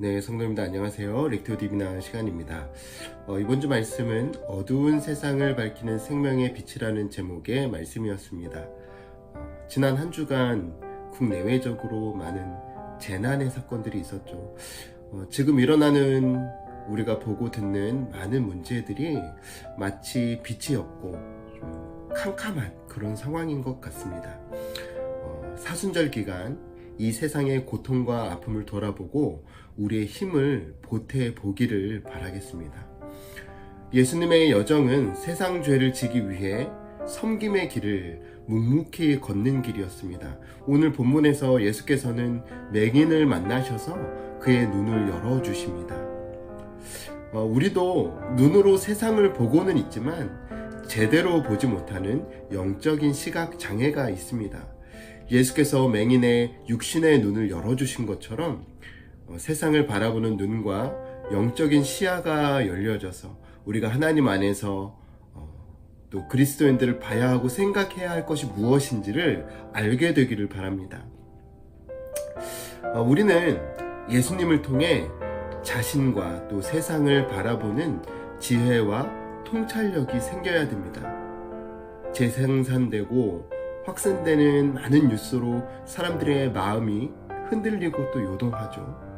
네, 성도님들 안녕하세요. 렉토 디비나 시간입니다. 어, 이번 주 말씀은 어두운 세상을 밝히는 생명의 빛이라는 제목의 말씀이었습니다. 어, 지난 한 주간 국내외적으로 많은 재난의 사건들이 있었죠. 어, 지금 일어나는 우리가 보고 듣는 많은 문제들이 마치 빛이 없고 좀 캄캄한 그런 상황인 것 같습니다. 어, 사순절 기간 이 세상의 고통과 아픔을 돌아보고 우리의 힘을 보태 보기를 바라겠습니다. 예수님의 여정은 세상 죄를 지기 위해 섬김의 길을 묵묵히 걷는 길이었습니다. 오늘 본문에서 예수께서는 맹인을 만나셔서 그의 눈을 열어주십니다. 어, 우리도 눈으로 세상을 보고는 있지만 제대로 보지 못하는 영적인 시각 장애가 있습니다. 예수께서 맹인의 육신의 눈을 열어주신 것처럼 어, 세상을 바라보는 눈과 영적인 시야가 열려져서 우리가 하나님 안에서 어, 또 그리스도인들을 봐야 하고 생각해야 할 것이 무엇인지를 알게 되기를 바랍니다. 어, 우리는 예수님을 통해 자신과 또 세상을 바라보는 지혜와 통찰력이 생겨야 됩니다. 재생산되고 확산되는 많은 뉴스로 사람들의 마음이 흔들리고 또 요동하죠.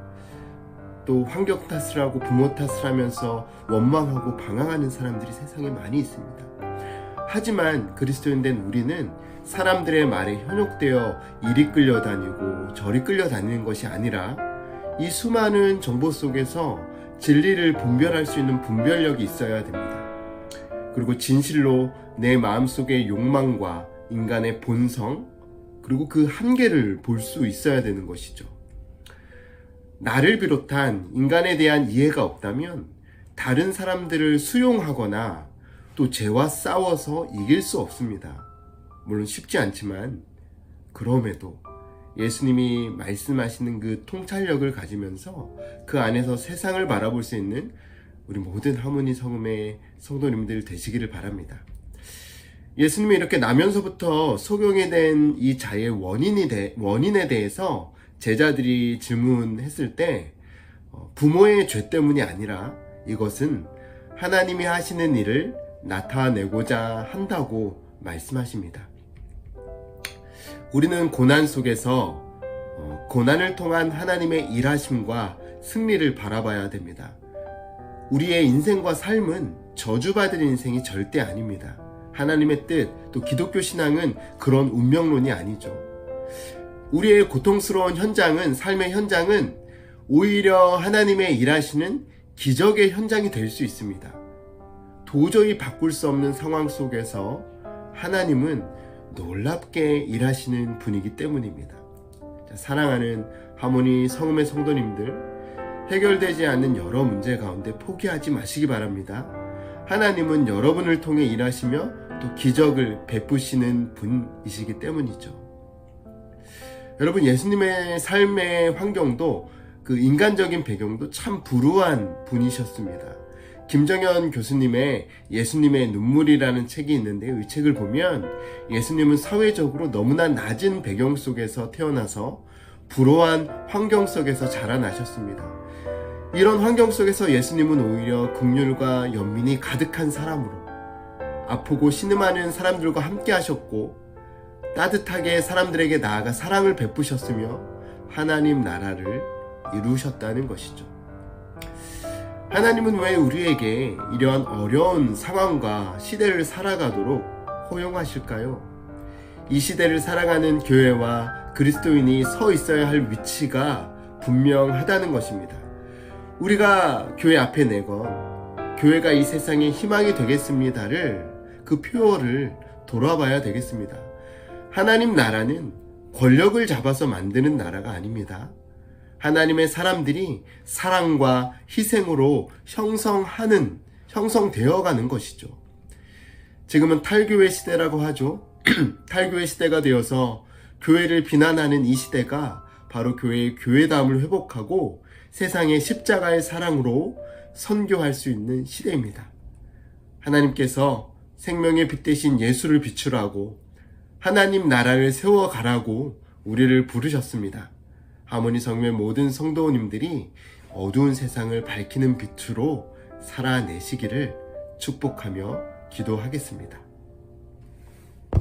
또 환경 탓을 하고 부모 탓을 하면서 원망하고 방황하는 사람들이 세상에 많이 있습니다. 하지만 그리스도인 된 우리는 사람들의 말에 현혹되어 이리 끌려다니고 저리 끌려다니는 것이 아니라 이 수많은 정보 속에서 진리를 분별할 수 있는 분별력이 있어야 됩니다. 그리고 진실로 내 마음속의 욕망과 인간의 본성, 그리고 그 한계를 볼 수 있어야 되는 것이죠. 나를 비롯한 인간에 대한 이해가 없다면 다른 사람들을 수용하거나 또 죄와 싸워서 이길 수 없습니다. 물론 쉽지 않지만 그럼에도 예수님이 말씀하시는 그 통찰력을 가지면서 그 안에서 세상을 바라볼 수 있는 우리 모든 하모니 성음의 성도님들 되시기를 바랍니다. 예수님이 이렇게 나면서부터 소경이 된이 자의 원인이 대, 원인에 대해서 제자들이 질문했을 때 어, 부모의 죄 때문이 아니라 이것은 하나님이 하시는 일을 나타내고자 한다고 말씀하십니다. 우리는 고난 속에서 어, 고난을 통한 하나님의 일하심과 승리를 바라봐야 됩니다. 우리의 인생과 삶은 저주받은 인생이 절대 아닙니다. 하나님의 뜻, 또 기독교 신앙은 그런 운명론이 아니죠. 우리의 고통스러운 현장은, 삶의 현장은 오히려 하나님의 일하시는 기적의 현장이 될 수 있습니다. 도저히 바꿀 수 없는 상황 속에서 하나님은 놀랍게 일하시는 분이기 때문입니다. 사랑하는 하모니 성음의 성도님들, 해결되지 않는 여러 문제 가운데 포기하지 마시기 바랍니다. 하나님은 여러분을 통해 일하시며 또 기적을 베푸시는 분이시기 때문이죠. 여러분, 예수님의 삶의 환경도 그 인간적인 배경도 참 불우한 분이셨습니다. 김정현 교수님의 예수님의 눈물이라는 책이 있는데 이 책을 보면 예수님은 사회적으로 너무나 낮은 배경 속에서 태어나서 불우한 환경 속에서 자라나셨습니다. 이런 환경 속에서 예수님은 오히려 극률과 연민이 가득한 사람으로 아프고 신음하는 사람들과 함께 하셨고 따뜻하게 사람들에게 나아가 사랑을 베푸셨으며 하나님 나라를 이루셨다는 것이죠. 하나님은 왜 우리에게 이러한 어려운 상황과 시대를 살아가도록 허용하실까요? 이 시대를 살아가는 교회와 그리스도인이 서 있어야 할 위치가 분명하다는 것입니다. 우리가 교회 앞에 내건 교회가 이 세상의 희망이 되겠습니다를 그 표어를 돌아봐야 되겠습니다. 하나님 나라는 권력을 잡아서 만드는 나라가 아닙니다. 하나님의 사람들이 사랑과 희생으로 형성하는, 형성되어 가는 것이죠. 지금은 탈교회 시대라고 하죠. 탈교회 시대가 되어서 교회를 비난하는 이 시대가 바로 교회의 교회담을 회복하고 세상의 십자가의 사랑으로 선교할 수 있는 시대입니다. 하나님께서 생명의 빛 대신 예수를 비추라고 하나님 나라를 세워가라고 우리를 부르셨습니다. 하모니 성교의 모든 성도님들이 어두운 세상을 밝히는 빛으로 살아내시기를 축복하며 기도하겠습니다.